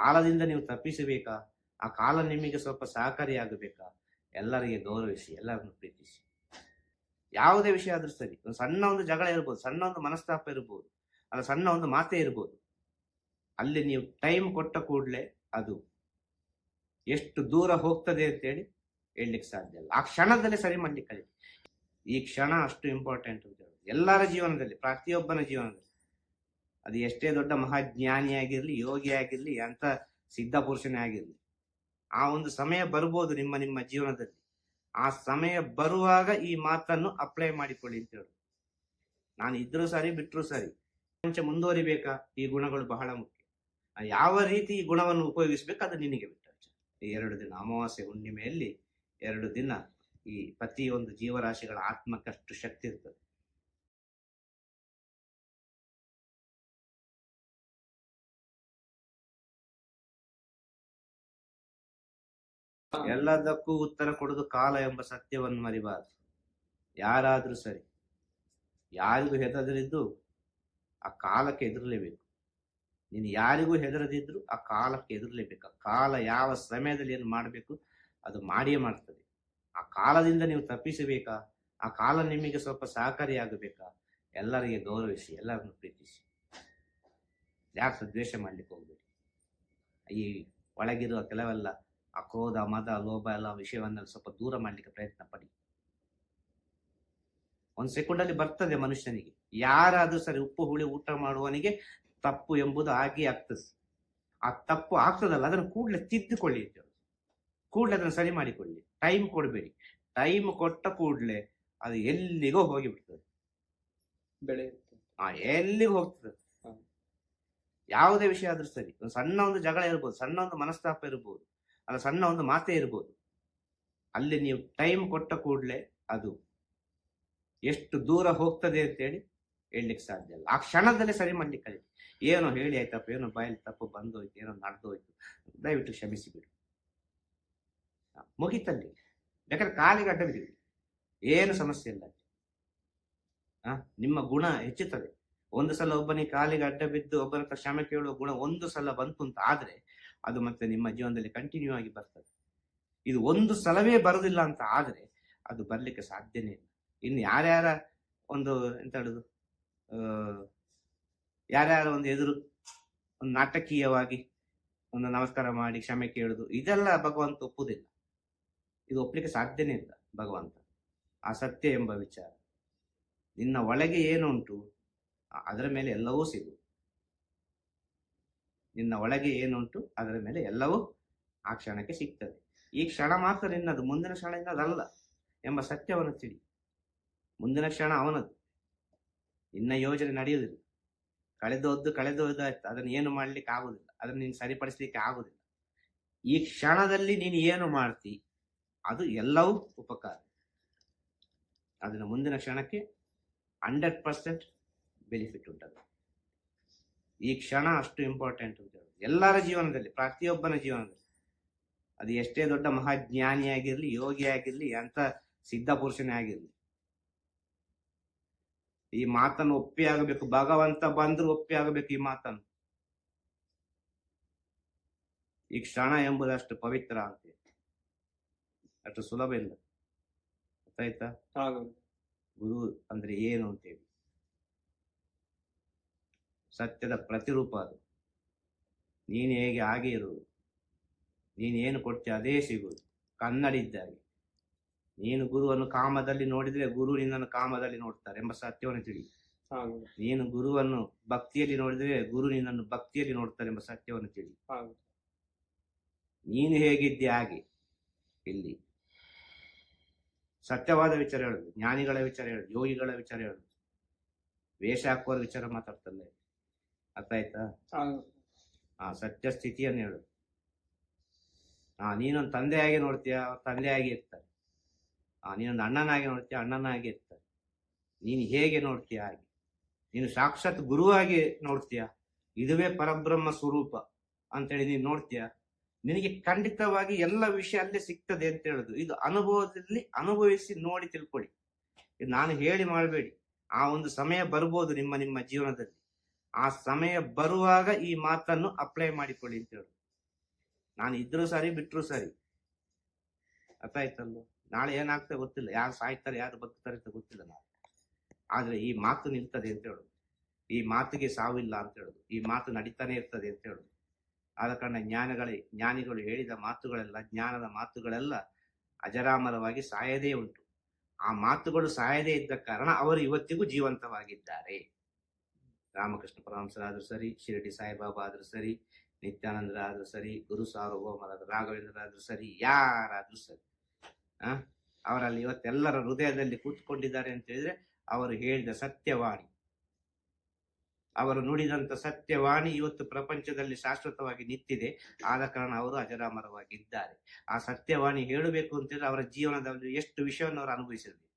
ಕಾಲದಿಂದ ನೀವು ತಪ್ಪಿಸಬೇಕಾ? ಆ ಕಾಲ ನಿಮಗೆ ಸ್ವಲ್ಪ ಸಹಕಾರಿಯಾಗಬೇಕಾ? ಎಲ್ಲರಿಗೆ ಗೌರವಿಸಿ, ಎಲ್ಲರನ್ನು ಪ್ರೀತಿಸಿ. ಯಾವುದೇ ವಿಷಯ ಆದ್ರೂ ಸರಿ, ಒಂದು ಸಣ್ಣ ಒಂದು ಜಗಳ ಇರ್ಬೋದು, ಸಣ್ಣ ಒಂದು ಮನಸ್ತಾಪ ಇರ್ಬೋದು, ಅಲ್ಲ ಸಣ್ಣ ಒಂದು ಮಾತೇ ಇರ್ಬೋದು, ಅಲ್ಲಿ ನೀವು ಟೈಮ್ ಕೊಟ್ಟ ಕೂಡಲೇ ಅದು ಎಷ್ಟು ದೂರ ಹೋಗ್ತದೆ ಅಂತೇಳಿ ಹೇಳಲಿಕ್ಕೆ ಸಾಧ್ಯ ಇಲ್ಲ. ಆ ಕ್ಷಣದಲ್ಲಿ ಸರಿ ಮಾಡ್ಲಿಕ್ಕೆ ಕಲಿ ಈ ಕ್ಷಣ ಅಷ್ಟು ಇಂಪಾರ್ಟೆಂಟ್ ಅಂತ ಹೇಳಿ ಎಲ್ಲರ ಜೀವನದಲ್ಲಿ, ಪ್ರತಿಯೊಬ್ಬನ ಜೀವನದಲ್ಲಿ. ಅದು ಎಷ್ಟೇ ದೊಡ್ಡ ಮಹಾಜ್ಞಾನಿ ಆಗಿರ್ಲಿ ಯೋಗಿ ಆಗಿರ್ಲಿ ಅಂತ ಸಿದ್ಧ ಪುರುಷನೇ ಆಗಿರ್ಲಿ, ಆ ಒಂದು ಸಮಯ ಬರ್ಬೋದು ನಿಮ್ಮ ನಿಮ್ಮ ಜೀವನದಲ್ಲಿ. ಆ ಸಮಯ ಬರುವಾಗ ಈ ಮಾತನ್ನು ಅಪ್ಲೈ ಮಾಡಿಕೊಳ್ಳಿ ಅಂತ ಹೇಳು. ನಾನು ಇದ್ರೂ ಸರಿ ಬಿಟ್ಟರು ಸರಿ ಕೊಂಚ ಮುಂದುವರಿಬೇಕಾ? ಈ ಗುಣಗಳು ಬಹಳ ಮುಖ್ಯ. ಯಾವ ರೀತಿ ಈ ಗುಣವನ್ನು ಉಪಯೋಗಿಸ್ಬೇಕು ಅದು ನಿನಗೆ ಬಿಟ್ಟ ಈ ಎರಡು ದಿನ ಅಮಾವಾಸ್ಯೆ ಹುಣ್ಣಿಮೆಯಲ್ಲಿ ಎರಡು ದಿನ ಈ ಪ್ರತಿಯೊಂದು ಜೀವರಾಶಿಗಳ ಆತ್ಮಕ್ಕಷ್ಟು ಶಕ್ತಿ ಇರ್ತದೆ. ಎಲ್ಲದಕ್ಕೂ ಉತ್ತರ ಕೊಡೋದು ಕಾಲ ಎಂಬ ಸತ್ಯವನ್ನು ಮರಿಬಾರದು. ಯಾರಾದ್ರೂ ಸರಿ, ಯಾರಿಗೂ ಹೆದರದಿದ್ದು ಆ ಕಾಲಕ್ಕೆ ಎದುರಲೇಬೇಕು ನೀನು ಯಾರಿಗೂ ಹೆದರದಿದ್ರು ಆ ಕಾಲಕ್ಕೆ ಎದುರಲೇಬೇಕು ಆ ಕಾಲ ಯಾವ ಸಮಯದಲ್ಲಿ ಏನು ಮಾಡಬೇಕು ಅದು ಮಾಡಿಯೇ ಮಾಡ್ತದೆ. ಆ ಕಾಲದಿಂದ ನೀವು ತಪ್ಪಿಸಬೇಕಾ? ಆ ಕಾಲ ನಿಮಗೆ ಸ್ವಲ್ಪ ಸಹಕಾರಿಯಾಗಬೇಕಾ? ಎಲ್ಲರಿಗೆ ಗೌರವಿಸಿ, ಎಲ್ಲರನ್ನು ಪ್ರೀತಿಸಿ. ಯಾಕೆ ಸದ್ವೇಷ ಮಾಡ್ಲಿಕ್ಕೆ ಹೋಗ್ಬೇಡಿ. ಈ ಒಳಗಿರುವ ಕೆಲವೆಲ್ಲ ಆ ಕ್ರೋಧ ಮದ ಲೋಭ ಎಲ್ಲ ವಿಷಯವನ್ನ ಸ್ವಲ್ಪ ದೂರ ಮಾಡ್ಲಿಕ್ಕೆ ಪ್ರಯತ್ನ ಪಡಿ. ಒಂದು ಸೆಕೆಂಡ್ ಅಲ್ಲಿ ಬರ್ತದೆ ಮನುಷ್ಯನಿಗೆ. ಯಾರಾದ್ರೂ ಸರಿ ಉಪ್ಪು ಹುಳಿ ಊಟ ಮಾಡುವವನಿಗೆ ತಪ್ಪು ಎಂಬುದು ಆಗಿ ಆಗ್ತದೆ. ಆ ತಪ್ಪು ಆಗ್ತದಲ್ಲ ಅದನ್ನು ಕೂಡಲೇ ತಿದ್ದುಕೊಳ್ಳಿ ಕೂಡಲೇ ಅದನ್ನು ಸರಿ ಮಾಡಿಕೊಳ್ಳಿ. ಟೈಮ್ ಕೊಡಬೇಡಿ. ಟೈಮ್ ಕೊಟ್ಟ ಕೂಡಲೇ ಅದು ಎಲ್ಲಿಗೋ ಹೋಗಿ ಬಿಡ್ತದೆ ಬೆಳೆಯುತ್ತೆ. ಆ ಎಲ್ಲಿಗೂ ಹೋಗ್ತದೆ. ಯಾವುದೇ ವಿಷಯ ಆದ್ರೂ ಸರಿ. ಒಂದು ಸಣ್ಣ ಒಂದು ಜಗಳ ಇರ್ಬೋದು ಸಣ್ಣ ಒಂದು ಮನಸ್ತಾಪ ಇರ್ಬೋದು. ಅಲ್ಲ ಸಣ್ಣ ಒಂದು ಮಾತೇ ಇರ್ಬೋದು. ಅಲ್ಲಿ ನೀವು ಟೈಮ್ ಕೊಟ್ಟ ಕೂಡಲೇ ಅದು ಎಷ್ಟು ದೂರ ಹೋಗ್ತದೆ ಅಂತೇಳಿ ಹೇಳಲಿಕ್ಕೆ ಸಾಧ್ಯ ಇಲ್ಲ. ಆ ಕ್ಷಣದಲ್ಲೇ ಸರಿ ಮಾಡ್ಲಿಕ್ಕೆ ಕಲಿತು ಏನೋ ಹೇಳಿ ಆಯ್ತಪ್ಪ ಏನೋ ಬಾಯಲ್ಲಿ ತಪ್ಪು ಬಂದೋಯ್ತು ಏನೋ ನಡೆದೋಯ್ತು. ದಯವಿಟ್ಟು ಕ್ಷಮಿಸಿ ಮುಗಿತಲ್ಲಿ. ಬೇಕಾದ್ರೆ ಕಾಲಿಗೆ ಅಡ್ಡ ಬಿಡಿ ಏನು ಸಮಸ್ಯೆ ಇಲ್ಲ ಆ, ನಿಮ್ಮ ಗುಣ ಹೆಚ್ಚುತ್ತದೆ. ಒಂದು ಸಲ ಒಬ್ಬನಿಗೆ ಕಾಲಿಗೆ ಅಡ್ಡ ಬಿದ್ದು ಒಬ್ಬನ ಹತ್ರ ಕ್ಷಮೆ ಕೇಳುವ ಗುಣ ಒಂದು ಸಲ ಬಂತು ಅಂತ ಆದ್ರೆ ಅದು ಮತ್ತೆ ನಿಮ್ಮ ಜೀವನದಲ್ಲಿ ಕಂಟಿನ್ಯೂ ಆಗಿ ಬರ್ತದೆ. ಇದು ಒಂದು ಸಲವೇ ಬರುವುದಿಲ್ಲ ಅಂತ ಆದರೆ ಅದು ಬರ್ಲಿಕ್ಕೆ ಸಾಧ್ಯನೇ ಇಲ್ಲ. ಇನ್ನು ಯಾರ್ಯಾರ ಒಂದು ಎಂತ ಹೇಳುದು? ಯಾರ್ಯಾರ ಒಂದು ಎದುರು ಒಂದು ನಾಟಕೀಯವಾಗಿ ಒಂದು ನಮಸ್ಕಾರ ಮಾಡಿ ಕ್ಷಮೆ ಕೇಳುದು, ಇದೆಲ್ಲ ಭಗವಂತ ಒಪ್ಪುದಿಲ್ಲ. ಇದು ಒಪ್ಪಲಿಕ್ಕೆ ಸಾಧ್ಯನೇ ಇಲ್ಲ ಭಗವಂತ. ಆ ಸತ್ಯ ಎಂಬ ವಿಚಾರ. ನಿನ್ನ ಒಳಗೆ ಏನು ಉಂಟು ಅದರ ಮೇಲೆ ಎಲ್ಲವೂ ಸಿಗು ನಿನ್ನ ಒಳಗೆ ಏನುಂಟು, ಅದರ ಮೇಲೆ ಎಲ್ಲವೂ ಆ ಕ್ಷಣಕ್ಕೆ ಸಿಗ್ತದೆ. ಈ ಕ್ಷಣ ಮಾತ್ರ ನಿನ್ನದು, ಮುಂದಿನ ಕ್ಷಣ ನಿನ್ನದಲ್ಲ ಎಂಬ ಸತ್ಯವನ್ನು ತಿಳಿ ಮುಂದಿನ ಕ್ಷಣ ಅವನದು. ಇನ್ನ ಯೋಜನೆ ನಡೆಯುವುದಿಲ್ಲ. ಕಳೆದೋದ್ದು ಕಳೆದೋದಾಯ್ತು ಅದನ್ನು ಏನು ಮಾಡ್ಲಿಕ್ಕೆ ಆಗುದಿಲ್ಲ ಅದನ್ನು ನೀನು ಸರಿಪಡಿಸ್ಲಿಕ್ಕೆ ಆಗುದಿಲ್ಲ ಈ ಕ್ಷಣದಲ್ಲಿ ನೀನು ಏನು ಮಾಡ್ತಿ, ಅದು ಎಲ್ಲವೂ ಉಪಕಾರ. ಅದನ್ನು ಮುಂದಿನ ಕ್ಷಣಕ್ಕೆ ಹಂಡ್ರೆಡ್ ಪರ್ಸೆಂಟ್ ಬೆನಿಫಿಟ್ ಉಂಟದು. ಈ ಕ್ಷಣ ಅಷ್ಟು ಇಂಪಾರ್ಟೆಂಟ್ ಅಂತ ಹೇಳುದು ಎಲ್ಲರ ಜೀವನದಲ್ಲಿ ಪ್ರತಿಯೊಬ್ಬನ ಜೀವನದಲ್ಲಿ. ಅದು ಎಷ್ಟೇ ದೊಡ್ಡ ಮಹಾಜ್ಞಾನಿ ಆಗಿರ್ಲಿ ಯೋಗಿ ಆಗಿರ್ಲಿ ಅಂತ ಸಿದ್ಧ ಪುರುಷನೇ ಆಗಿರ್ಲಿ. ಈ ಮಾತನ್ನು ಒಪ್ಪಿ ಆಗಬೇಕು ಭಗವಂತ ಬಂದ್ರು ಒಪ್ಪಿ ಆಗಬೇಕು ಈ ಮಾತನ್ನು. ಈ ಕ್ಷಣ ಎಂಬುದು ಅಷ್ಟು ಪವಿತ್ರ ಅಂತ ಅಷ್ಟು ಸುಲಭ ಇಲ್ಲ. ಗೊತ್ತಾಯ್ತಾ? ಗುರು ಅಂದ್ರೆ ಏನು ಅಂತೇಳಿ ಸತ್ಯದ ಪ್ರತಿರೂಪ ಅದು. ನೀನು ಹೇಗೆ ಹಾಗೆ ಇರುವುದು ನೀನೇನು ಕೊಡ್ತೀಯ ಅದೇ ಸಿಗುವುದು ಕನ್ನಡಿದ್ದಾಗೆ. ನೀನು ಗುರುವನ್ನು ಕಾಮದಲ್ಲಿ ನೋಡಿದ್ರೆ ಗುರು ನಿನ್ನನ್ನು ಕಾಮದಲ್ಲಿ ನೋಡ್ತಾರೆ ಎಂಬ ಸತ್ಯವನ್ನು ತಿಳಿ ನೀನು ಗುರುವನ್ನು ಭಕ್ತಿಯಲ್ಲಿ ನೋಡಿದ್ರೆ ಗುರು ನಿನ್ನನ್ನು ಭಕ್ತಿಯಲ್ಲಿ ನೋಡ್ತಾರೆ ಎಂಬ ಸತ್ಯವನ್ನು ತಿಳಿ ನೀನು ಹೇಗಿದ್ದೆ ಹಾಗೆ. ಇಲ್ಲಿ. ಸತ್ಯವಾದ ವಿಚಾರ ಹೇಳುದು. ಜ್ಞಾನಿಗಳ ವಿಚಾರ ಹೇಳುದು. ಯೋಗಿಗಳ ವಿಚಾರ ಹೇಳುದು. ವೇಷ ಹಾಕುವ ವಿಚಾರ ಮಾತಾಡ್ತಲ್ಲ. ಅರ್ಥ ಆಯ್ತಾ? ಆ ಸತ್ಯ ಸ್ಥಿತಿಯನ್ನು ಹೇಳು. ಆ ನೀನೊಂದು ತಂದೆಯಾಗಿ ನೋಡ್ತೀಯ ತಂದೆ ತಂದೆಯಾಗಿ ಇರ್ತಾರೆ. ಆ ನೀನೊಂದು ಅಣ್ಣನಾಗಿ ನೋಡ್ತೀಯ ಅಣ್ಣನಾಗಿ ಇರ್ತಾರೆ. ನೀನು ಹೇಗೆ ನೋಡ್ತೀಯ ಹಾಗೆ? ನೀನು ಸಾಕ್ಷಾತ್ ಗುರುವಾಗಿ ನೋಡ್ತೀಯ? ಇದುವೇ ಪರಬ್ರಹ್ಮ ಸ್ವರೂಪ ಅಂತೇಳಿ ನೀನು ನೋಡ್ತೀಯ? ನಿನಗೆ ಖಂಡಿತವಾಗಿ ಎಲ್ಲ ವಿಷಯ ಅಲ್ಲೇ ಸಿಗ್ತದೆ ಅಂತ ಹೇಳುದು. ಇದು ಅನುಭವದಲ್ಲಿ ಅನುಭವಿಸಿ ನೋಡಿ ತಿಳ್ಕೊಳ್ಳಿ ಇದು ನಾನು ಹೇಳಿ ಮಾಡಬೇಡಿ. ಆ ಒಂದು ಸಮಯ ಬರ್ಬೋದು ನಿಮ್ಮ ನಿಮ್ಮ ಜೀವನದಲ್ಲಿ. ಆ ಸಮಯ ಬರುವಾಗ ಈ ಮಾತನ್ನು ಅಪ್ಲೈ ಮಾಡಿಕೊಳ್ಳಿ ಅಂತ ಹೇಳು. ನಾನು ಇದ್ರೂ ಸರಿ, ಬಿಟ್ರು ಸರಿ. ಅರ್ಥ ಆಯ್ತಲ್ವ ನಾಳೆ ಏನಾಗ್ತದೆ ಗೊತ್ತಿಲ್ಲ. ಯಾರು ಸಾಯ್ತಾರೆ, ಯಾರು ಬದುಕ್ತಾರೆ ಅಂತ ಗೊತ್ತಿಲ್ಲ ನಾವು ಆದ್ರೆ ಈ ಮಾತು ನಿಲ್ತದೆ ಅಂತ ಹೇಳುದು ಈ ಮಾತಿಗೆ ಸಾವಿಲ್ಲ ಅಂತ ಹೇಳುದು ಈ ಮಾತು ನಡೀತಾನೆ ಇರ್ತದೆ ಅಂತ ಹೇಳುದು ಆದ ಕಾರಣ ಜ್ಞಾನಗಳೇ, ಜ್ಞಾನಿಗಳು ಹೇಳಿದ ಮಾತುಗಳೆಲ್ಲ, ಜ್ಞಾನದ ಮಾತುಗಳೆಲ್ಲ ಅಜರಾಮರವಾಗಿ ಸಾಯದೇ ಉಂಟು. ಆ ಮಾತುಗಳು ಸಾಯದೇ ಇದ್ದ ಕಾರಣ ಅವರು ಇವತ್ತಿಗೂ ಜೀವಂತವಾಗಿದ್ದಾರೆ. ರಾಮಕೃಷ್ಣ ಪರಮಹಂಸರಾದ್ರೂ ಸರಿ, ಶಿರಡಿ ಸಾಯಿಬಾಬಾ ಆದ್ರೂ ಸರಿ, ನಿತ್ಯಾನಂದರಾದ್ರೂ ಸರಿ, ಗುರು ಸಾರ್ವಭೌಮರಾದ ರಾಘವೇಂದ್ರರಾದ್ರೂ ಸರಿ, ಯಾರಾದ್ರೂ ಸರಿ, ಆ? ಅವರಲ್ಲಿ ಇವತ್ತೆಲ್ಲರ ಹೃದಯದಲ್ಲಿ ಕೂತ್ಕೊಂಡಿದ್ದಾರೆ ಅಂತ ಹೇಳಿದ್ರೆ ಅವರು ಹೇಳಿದ ಸತ್ಯವಾಣಿ. ಅವರು ನುಡಿದಂತ ಸತ್ಯವಾಣಿ ಇವತ್ತು ಪ್ರಪಂಚದಲ್ಲಿ ಶಾಶ್ವತವಾಗಿ ನಿಂತಿದೆ. ಆದ ಕಾರಣ ಅವರು ಅಜರಾಮರವಾಗಿದ್ದಾರೆ. ಆ ಸತ್ಯವಾಣಿ ಹೇಳಬೇಕು ಅಂತ ಹೇಳಿದ್ರೆ ಅವರ ಜೀವನದಲ್ಲಿ ಎಷ್ಟು ವಿಷಯವನ್ನು ಅವರು ಅನುಭವಿಸಿರ್ಬೇಕು.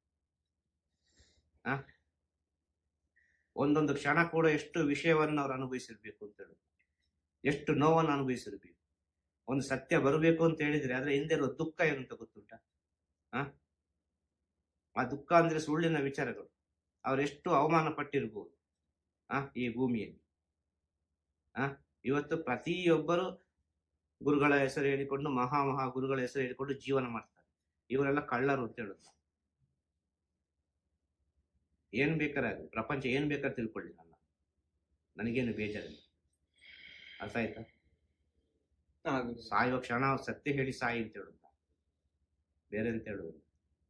ಆ? ಒಂದೊಂದು ಕ್ಷಣ ಕೂಡ ಎಷ್ಟು ವಿಷಯವನ್ನು ಅವರು ಅನುಭವಿಸಿರ್ಬೇಕು ಅಂತ ಹೇಳಿ. ಎಷ್ಟು ನೋವನ್ನು ಅನುಭವಿಸಿರ್ಬೇಕು. ಒಂದು ಸತ್ಯ ಬರಬೇಕು ಅಂತ ಹೇಳಿದ್ರೆ ಅದ್ರ ಹಿಂದೆ ಇರೋ ದುಃಖ ಏನಂತ ಗೊತ್ತುಂಟ? ಆ? ಆ ದುಃಖ ಅಂದ್ರೆ ಸುಳ್ಳಿನ ವಿಚಾರಗಳು. ಅವರೆಷ್ಟು ಅವಮಾನ ಪಟ್ಟಿರ್ಬೋದು ಆ, ಈ ಭೂಮಿಯಲ್ಲಿ. ಆ? ಇವತ್ತು ಪ್ರತಿಯೊಬ್ಬರು ಗುರುಗಳ ಹೆಸರು ಹೇಳಿಕೊಂಡು, ಮಹಾ ಮಹಾ ಗುರುಗಳ ಹೆಸರು ಹೇಳಿಕೊಂಡು ಜೀವನ ಮಾಡ್ತಾರೆ. ಇವರೆಲ್ಲ ಕಳ್ಳರು ಅಂತ ಹೇಳುದು. ಏನ್ ಬೇಕಾರಾಗಲಿ ಪ್ರಪಂಚ ಏನ್ ಬೇಕಾದ್ರೆ ತಿಳ್ಕೊಳ್ಳಿ ನನ್ನ. ನನಗೇನು ಬೇಜಾರಿಲ್ಲ. ಅರ್ಥ ಆಯ್ತಾ? ಸಾಯುವ ಕ್ಷಣ ಸತ್ಯ ಹೇಳಿ ಸಾಯಿ ಅಂತ ಹೇಳುದು. ಬೇರೆ ಅಂತ ಹೇಳುವುದು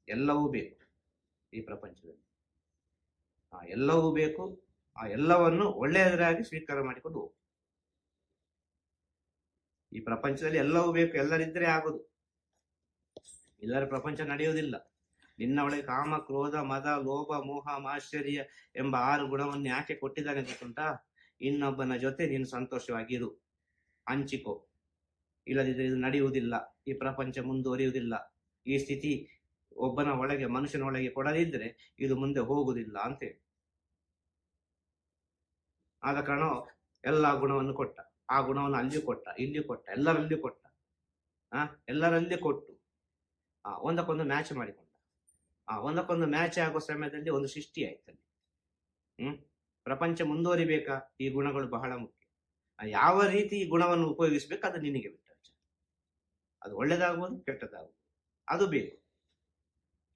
ಎಲ್ಲವೂ ಬೇಕು ಈ ಪ್ರಪಂಚದಲ್ಲಿ. ಆ ಎಲ್ಲವೂ ಬೇಕು ಆ ಎಲ್ಲವನ್ನು ಒಳ್ಳೆಯದರಾಗಿ ಸ್ವೀಕಾರ ಮಾಡಿಕೊಂಡು ಹೋಗು. ಈ ಪ್ರಪಂಚದಲ್ಲಿ ಎಲ್ಲವೂ ಬೇಕು ಎಲ್ಲರಿದ್ರೆ ಆಗೋದು. ಎಲ್ಲರ ಪ್ರಪಂಚ ನಡೆಯುವುದಿಲ್ಲ. ನಿನ್ನ ಒಳಗೆ ಕಾಮ, ಕ್ರೋಧ, ಮದ, ಲೋಭ, ಮೋಹ, ಮಾಶ್ಚರ್ಯ ಎಂಬ ಆರು ಗುಣವನ್ನು ಯಾಕೆ ಕೊಟ್ಟಿದ್ದಾನೆ ಗೊತ್ತುಂಟಾ? ಇನ್ನೊಬ್ಬನ ಜೊತೆ ನೀನು ಸಂತೋಷವಾಗಿರು. ಹಂಚಿಕೋ. ಇಲ್ಲದಿದ್ರೆ ಇದು ನಡೆಯುವುದಿಲ್ಲ. ಈ ಪ್ರಪಂಚ ಮುಂದುವರಿಯುವುದಿಲ್ಲ. ಈ ಸ್ಥಿತಿ ಒಬ್ಬನ ಒಳಗೆ, ಮನುಷ್ಯನ ಒಳಗೆ ಕೊಡದಿದ್ರೆ ಇದು ಮುಂದೆ ಹೋಗುವುದಿಲ್ಲ ಅಂತೇಳಿ ಆದ ಕಾರಣ ಎಲ್ಲ ಗುಣವನ್ನು ಕೊಟ್ಟ. ಆ ಗುಣವನ್ನು ಅಲ್ಲಿಯೂ ಕೊಟ್ಟ, ಇಲ್ಲಿಯೂ ಕೊಟ್ಟ, ಎಲ್ಲರಲ್ಲಿಯೂ ಕೊಟ್ಟ. ಆ? ಎಲ್ಲರಲ್ಲಿ ಕೊಟ್ಟು. ಆ, ಒಂದಕ್ಕೊಂದು ಮ್ಯಾಚ್ ಮಾಡಿಕೊಂಡ. ಆ ಒಂದಕ್ಕೊಂದು ಮ್ಯಾಚ್ ಆಗೋ ಸಮಯದಲ್ಲಿ ಒಂದು ಸೃಷ್ಟಿ ಆಯ್ತಲ್ಲಿ ಹ್ಮ್? ಪ್ರಪಂಚ ಮುಂದುವರಿಬೇಕಾ? ಈ ಗುಣಗಳು ಬಹಳ ಮುಖ್ಯ. ಯಾವ ರೀತಿ ಈ ಗುಣವನ್ನು ಉಪಯೋಗಿಸ್ಬೇಕು ಅದು ನಿನಗೆ ಬಿಟ್ಟ ವಿಚಾರ ಅದು ಒಳ್ಳೇದಾಗ್ಬೋದು ಕೆಟ್ಟದಾಗ್ಬೋದು. ಅದು ಬೇಕು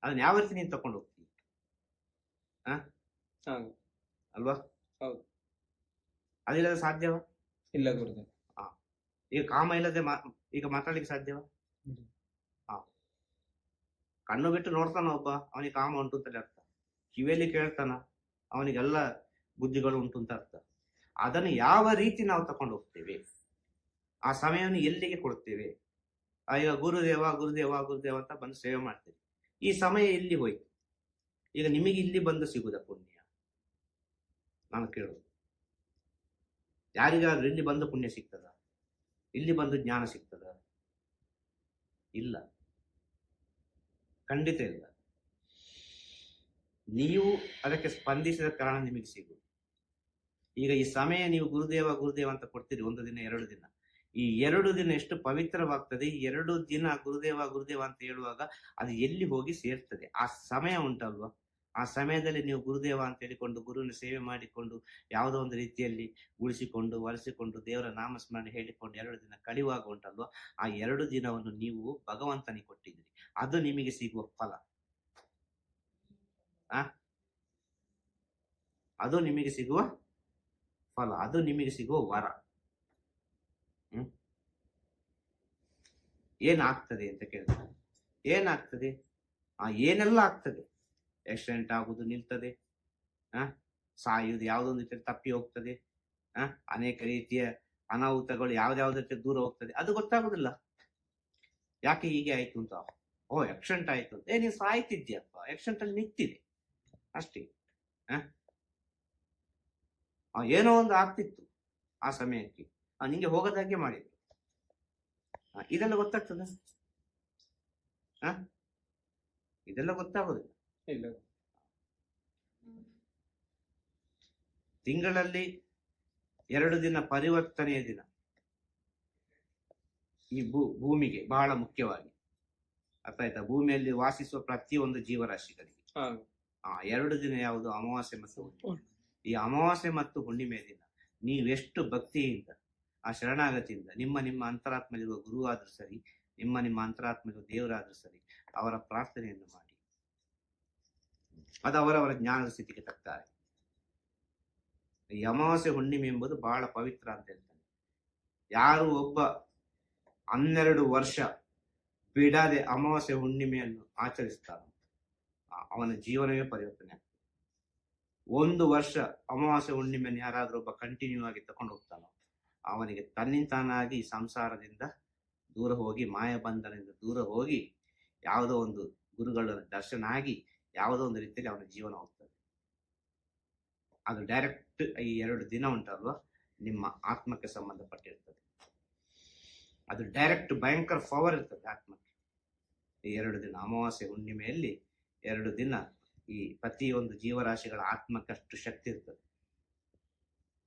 ಅದನ್ನ ಯಾವ ರೀತಿ ನೀನು ತಕೊಂಡು ಹೋಗ್ತೀನಿ ಅಲ್ವಾ? ಹೌದು. ಅದಿಲ್ಲದೆ ಸಾಧ್ಯವಾ? ಇಲ್ಲ ಗುರುದೇವ. ಈಗ ಕಾಮ ಇಲ್ಲದೆ ಈಗ ಮಾತಾಡ್ಲಿಕ್ಕೆ ಸಾಧ್ಯವಾ? ಕಣ್ಣು ಬಿಟ್ಟು ನೋಡ್ತಾನ ಒಬ್ಬ ಅವನಿಗೆ ಕಾಮ ಉಂಟು ಅಂತ ಅರ್ಥ. ಕಿವಿಯಲ್ಲಿ ಕೇಳ್ತಾನ, ಅವನಿಗೆಲ್ಲ ಬುದ್ಧಿಗಳು ಉಂಟು ಅಂತ ಅರ್ಥ. ಅದನ್ನು ಯಾವ ರೀತಿ ನಾವು ತಕೊಂಡು ಹೋಗ್ತೇವೆ? ಆ ಸಮಯವನ್ನು ಎಲ್ಲಿಗೆ ಕೊಡ್ತೇವೆ? ಈಗ ಗುರುದೇವ ಗುರುದೇವ ಗುರುದೇವ ಅಂತ ಬಂದು ಸೇವೆ ಮಾಡ್ತೇವೆ. ಈ ಸಮಯ ಎಲ್ಲಿ ಹೋಯ್ತು? ಈಗ ನಿಮಗೆ ಇಲ್ಲಿ ಬಂದು ಸಿಗುದ ಪುಣ್ಯ? ನಾನು ಕೇಳೋದು. ಯಾರಿಗಾದ್ರೂ ಇಲ್ಲಿ ಬಂದು ಪುಣ್ಯ ಸಿಗ್ತದ? ಇಲ್ಲಿ ಬಂದು ಜ್ಞಾನ ಸಿಗ್ತದ? ಇಲ್ಲ. ಖಂಡಿತ ಇಲ್ಲ. ನೀವು ಅದಕ್ಕೆ ಸ್ಪಂದಿಸಿದ ಕಾರಣ ನಿಮಗೆ ಸಿಗುವುದು. ಈಗ ಈ ಸಮಯ ನೀವು ಗುರುದೇವ ಗುರುದೇವ ಅಂತ ಕೊಡ್ತೀರಿ ಒಂದು ದಿನ, ಎರಡು ದಿನ. ಈ ಎರಡು ದಿನ ಎಷ್ಟು ಪವಿತ್ರವಾಗ್ತದೆ ಎರಡು ದಿನ ಗುರುದೇವ ಗುರುದೇವ ಅಂತ ಹೇಳುವಾಗ ಅದು ಎಲ್ಲಿ ಹೋಗಿ ಸೇರ್ತದೆ? ಆ ಸಮಯ ಉಂಟಲ್ವಾ? ಆ ಸಮಯದಲ್ಲಿ ನೀವು ಗುರುದೇವ ಅಂತ ಹೇಳಿಕೊಂಡು, ಗುರುವಿನ ಸೇವೆ ಮಾಡಿಕೊಂಡು, ಯಾವುದೋ ಒಂದು ರೀತಿಯಲ್ಲಿ ಉಳಿಸಿಕೊಂಡು ಒಲಿಸಿಕೊಂಡು ದೇವರ ನಾಮಸ್ಮರಣೆ ಹೇಳಿಕೊಂಡು ಎರಡು ದಿನ ಕಳೆಯುವಾಗ ಉಂಟಲ್ವಾ? ಆ ಎರಡು ದಿನವನ್ನು ನೀವು ಭಗವಂತನಿಗೆ ಕೊಟ್ಟಿದ್ರಿ ಅದು ನಿಮಗೆ ಸಿಗುವ ಫಲ. ಅದು ನಿಮಗೆ ಸಿಗುವ ಫಲ. ಅದು ನಿಮಗೆ ಸಿಗುವ ವರ. ಹ್ಮ್? ಏನಾಗ್ತದೆ ಅಂತ ಕೇಳ್ತಾರೆ ಏನಾಗ್ತದೆ? ಆ ಏನೆಲ್ಲ ಆಗ್ತದೆ? ಆಕ್ಸಿಡೆಂಟ್ ಆಗುದು ನಿಲ್ತದೆ. ಆ? ಸಾಯುವುದು ಯಾವುದೊಂದು ರೀತಿಯಲ್ಲಿ ತಪ್ಪಿ ಹೋಗ್ತದೆ. ಆ? ಅನೇಕ ರೀತಿಯ ಅನಾಹುತಗಳು ಯಾವ್ದಾವ್ದ ದೂರ ಹೋಗ್ತದೆ. ಅದು ಗೊತ್ತಾಗುದಿಲ್ಲ ಯಾಕೆ ಹೀಗೆ ಆಯ್ತು ಅಂತ? ಓ ಆಕ್ಸಿಡೆಂಟ್ ಆಯ್ತು. ಅಂತ ಏ ನೀನು ಸಾಯ್ತಿದ್ಯಪ್ಪ ಆಕ್ಸಿಡೆಂಟ್ ಅಲ್ಲಿ ನಿಂತಿದೆ. ಅಷ್ಟೇ. ಏನೋ ಒಂದು ಆಗ್ತಿತ್ತು ಆ ಸಮಯಕ್ಕೆ. ಆ, ನಿಂಗೆ ಹೋಗದಾಗೆ ಮಾಡಿದ್ರು ಇದೆಲ್ಲ ಗೊತ್ತಾಗ್ತದ? ಇದೆಲ್ಲ ಗೊತ್ತಾಗೋದಿಲ್ಲ. ಇಲ್ಲ. ತಿಂಗಳಲ್ಲಿ ಎರಡು ದಿನ ಪರಿವರ್ತನೆಯ ದಿನ. ಈ ಭೂ ಭೂಮಿಗೆ ಬಹಳ ಮುಖ್ಯವಾಗಿ. ಅರ್ಥ ಆಯ್ತಾ? ಭೂಮಿಯಲ್ಲಿ ವಾಸಿಸುವ ಪ್ರತಿಯೊಂದು ಜೀವರಾಶಿಗಳಿಗೆ. ಆ ಎರಡು ದಿನ ಯಾವುದು? ಅಮಾವಾಸ್ಯೆ ಮತ್ತು ಹುಣ್ಣಿಮೆ. ಈ ಅಮಾವಾಸ್ಯೆ ಮತ್ತು ಹುಣ್ಣಿಮೆ ದಿನ ನೀವೆಷ್ಟು ಭಕ್ತಿಯಿಂದ ಆ ಶರಣಾಗತಿಯಿಂದ ನಿಮ್ಮ ನಿಮ್ಮ ಅಂತರಾತ್ಮಲಿರುವ ಗುರು ಆದ್ರೂ ಸರಿ ನಿಮ್ಮ ನಿಮ್ಮ ಅಂತರಾತ್ಮಲಿರುವ ದೇವರಾದ್ರೂ ಸರಿ ಅವರ ಪ್ರಾರ್ಥನೆಯನ್ನು ಮಾಡಿ. ಅದು ಅವರವರ ಜ್ಞಾನದ ಸ್ಥಿತಿಗೆ ತಕ್ತಾರೆ ಈ ಅಮಾವಾಸ್ಯೆ ಹುಣ್ಣಿಮೆ ಎಂಬುದು ಬಹಳ ಪವಿತ್ರ ಅಂತ ಹೇಳ್ತಾನೆ ಯಾರು ಒಬ್ಬ ಹನ್ನೆರಡು ವರ್ಷ ಬಿಡದೆ ಅಮಾವಾಸ್ಯ ಹುಣ್ಣಿಮೆಯನ್ನು ಆಚರಿಸ್ತಾನ ಅವನ ಜೀವನವೇ ಪರಿವರ್ತನೆ ಆಗ್ತದೆ. ಒಂದು ವರ್ಷ ಅಮಾವಾಸ್ಯ ಹುಣ್ಣಿಮೆಯನ್ನು ಯಾರಾದರೂ ಒಬ್ಬ ಕಂಟಿನ್ಯೂ ಆಗಿ ತಕೊಂಡು ಹೋಗ್ತಾನೋ, ಅವನಿಗೆ ತನ್ನಿಂತಾನಾಗಿ ಸಂಸಾರದಿಂದ ದೂರ ಹೋಗಿ ಮಾಯಬಂಧನದಿಂದ ದೂರ ಹೋಗಿ, ಯಾವುದೋ ಒಂದು ಗುರುಗಳ ದರ್ಶನ ಆಗಿ, ಯಾವುದೋ ಒಂದು ರೀತಿಯಲ್ಲಿ ಅವನ ಜೀವನ ಹೋಗ್ತದೆ. ಅದು ಡೈರೆಕ್ಟ್ ಈ ಎರಡು ದಿನ ಉಂಟಲ್ವ? ನಿಮ್ಮ ಆತ್ಮಕ್ಕೆ ಸಂಬಂಧಪಟ್ಟಿರ್ತದೆ. ಅದು ಡೈರೆಕ್ಟ್ ಭಯಂಕರ ಪವರ್ ಇರ್ತದೆ ಆತ್ಮಕ್ಕೆ. ಎರಡು ದಿನ ಅಮಾವಾಸ್ಯೆ ಹುಣ್ಣಿಮೆಯಲ್ಲಿ ಎರಡು ದಿನ ಈ ಪ್ರತಿಯೊಂದು ಜೀವರಾಶಿಗಳ ಆತ್ಮಕ್ಕಷ್ಟು ಶಕ್ತಿ ಇರ್ತದೆ.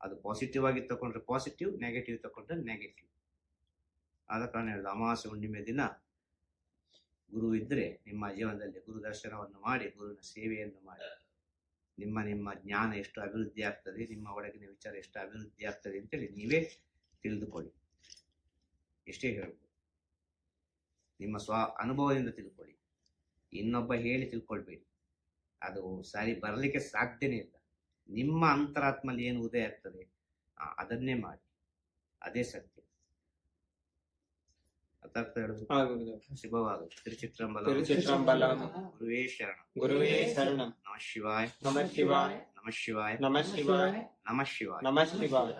ಅದು ಪಾಸಿಟಿವ್ ಆಗಿ ತಗೊಂಡ್ರೆ ಪಾಸಿಟಿವ್ ನೆಗೆಟಿವ್ ತಗೊಂಡ್ರೆ ನೆಗೆಟಿವ್ ಆದ ಕಾರಣ ಹೇಳುದು ಅಮಾವಾಸ್ಯೆ ಹುಣ್ಣಿಮೆ ದಿನ ಗುರು ಇದ್ರೆ ನಿಮ್ಮ ಜೀವನದಲ್ಲಿ ಗುರು ದರ್ಶನವನ್ನು ಮಾಡಿ, ಗುರುವಿನ ಸೇವೆಯನ್ನು ಮಾಡಿ. ನಿಮ್ಮ ನಿಮ್ಮ ಜ್ಞಾನ ಎಷ್ಟು ಅಭಿವೃದ್ಧಿ ಆಗ್ತದೆ, ನಿಮ್ಮ ಒಳಗಿನ ವಿಚಾರ ಎಷ್ಟು ಅಭಿವೃದ್ಧಿ ಆಗ್ತದೆ ಅಂತೇಳಿ ನೀವೇ ತಿಳಿದುಕೊಳ್ಳಿ. ಎಷ್ಟೇ ಹೇಳ್ಬೋದು. ನಿಮ್ಮ ಸ್ವ ಅನುಭವದಿಂದ ತಿಳ್ಕೊಳ್ಳಿ. ಇನ್ನೊಬ್ಬ ಹೇಳಿ ತಿಳ್ಕೊಳ್ಬೇಡಿ. ಅದು ಸರಿ ಬರಲಿಕ್ಕೆ ಸಾಧ್ಯನೇ ಇಲ್ಲ. ನಿಮ್ಮ ಅಂತರಾತ್ಮಲ್ಲಿ ಏನು ಉದಯ ಆಗ್ತದೆ ಅದನ್ನೇ ಮಾಡಿ. ಅದೇ ಸತ್ಯ. ಶಿವಾಯ. ನಮ ಶಿವಾಯ. ನಮಃ ಶಿವಾಯ. ನಮ ಶಿವಾಯ. ನಮಃ ಶಿವಾಯ.